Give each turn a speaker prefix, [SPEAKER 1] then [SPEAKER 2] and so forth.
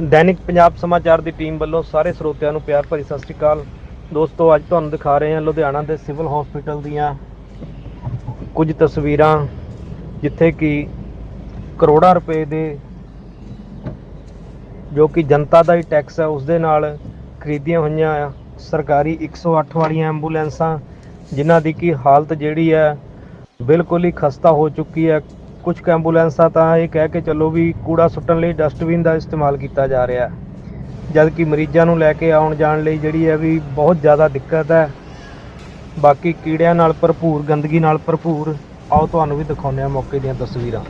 [SPEAKER 1] ਦੈਨਿਕ ਪੰਜਾਬ ਸਮਾਚਾਰ ਦੀ ਟੀਮ ਵੱਲੋਂ ਸਾਰੇ ਸਰੋਤਿਆਂ ਨੂੰ ਪਿਆਰ ਭਰੀ ਸਤਿ ਸ਼੍ਰੀ ਅਕਾਲ। ਦੋਸਤੋ, ਅੱਜ ਤੁਹਾਨੂੰ ਦਿਖਾ ਰਹੇ ਹਾਂ ਲੁਧਿਆਣਾ ਦੇ ਸਿਵਲ ਹਸਪੀਟਲ ਦੀਆਂ ਕੁਝ ਤਸਵੀਰਾਂ, ਜਿੱਥੇ ਕਿ ਕਰੋੜਾਂ ਰੁਪਏ ਦੇ ਜੋ ਕਿ ਜਨਤਾ ਦਾ ਹੀ ਟੈਕਸ ਹੈ ਉਸ ਦੇ ਨਾਲ ਖਰੀਦੀਆਂ ਹੋਈਆਂ ਆ। ਸਰਕਾਰੀ 108 ਵਾਲੀਆਂ ਐਂਬੂਲੈਂਸਾਂ, ਜਿਨ੍ਹਾਂ ਦੀ ਕਿ ਹਾਲਤ ਜਿਹੜੀ ਹੈ, ਬਿਲਕੁਲ ਹੀ ਖਸਤਾ ਹੋ ਚੁੱਕੀ ਹੈ। ਕੁਝ ਐਂਬੂਲੈਂਸਾਂ ਤਾਂ ਇਹ ਕਹਿ ਕੇ ਚੱਲੋ ਵੀ ਕੂੜਾ ਸੁੱਟਣ ਲਈ ਡਸਟਬਿਨ ਦਾ ਇਸਤੇਮਾਲ ਕੀਤਾ ਜਾ ਰਿਹਾ ਹੈ। ਜਦ ਮਰੀਜ਼ਾਂ ਨੂੰ ਲੈ ਕੇ ਆਉਣ ਜਾਣ ਲਈ ਜਿਹੜੀ ਹੈ ਵੀ ਬਹੁਤ ਜ਼ਿਆਦਾ ਦਿੱਕਤ ਹੈ। ਬਾਕੀ ਕੀੜਿਆਂ ਨਾਲ ਭਰਪੂਰ, ਗੰਦਗੀ ਨਾਲ ਭਰਪੂਰ, ਆਓ ਤੁਹਾਨੂੰ ਵੀ ਦਿਖਾਉਂਦੇ ਹਾਂ ਮੌਕੇ ਦੀਆਂ ਤਸਵੀਰਾਂ।